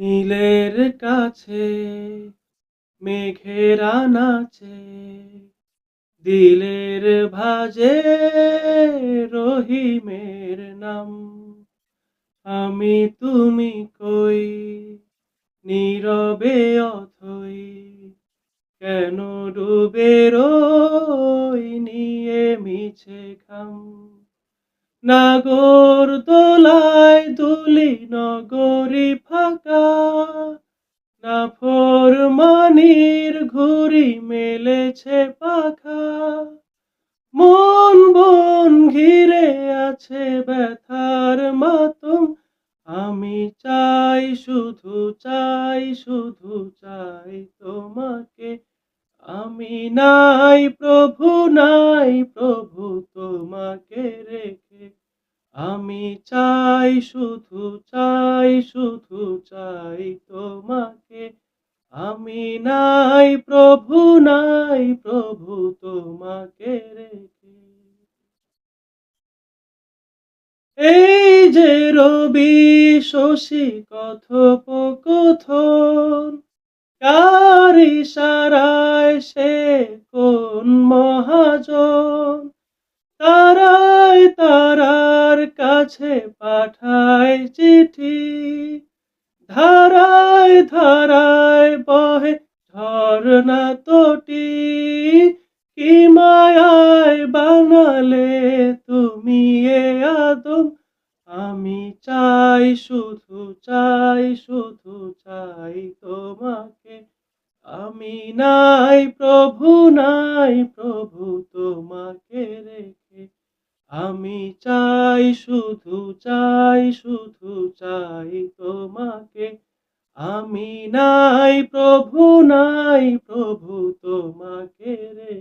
নীলের কাছে মেঘেরা নাচে দিলের ভাজে রহিমের নাম। আমি তুমি কই, নীরবে অথই, কেন ডুবে রই নিয়ে মিছে খাম নাগর দোলায় দুলি নগরী মানির ঘুরি মেলেছে পাখা। মন বন ঘিরে আছে ব্যথার মাতম। আমি চাই, শুধু চাই শুধু চাই তোমাকে। আমি নাই, প্রভু নাই, প্রভু তোমাকে রেখে। আমি চাই, শুধু চাই শুধু চাই তোমাকে। আমি নাই, প্রভু নাই, প্রভু তোমাকে রেখে। এই যে রবি শশী কথোপকথন, কার ইশারায় সে কোন মহাজন? তারায় তারার কাছে পাঠায় চিঠি, ধারায় ধারায় বহে ঝর্ণা তোটি, কি মায়ায় বানালে তুমি এ আদম? আমি চাই, শুধু চাই শুধু চাই তোমাকে। আমি নাই, প্রভু নাই, প্রভু তোমাকে রেখে। আমি চাই, শুধু চাই শুধু চাই তোমাকে। আমি নাই প্রভু নাই প্রভু তোমাকে রে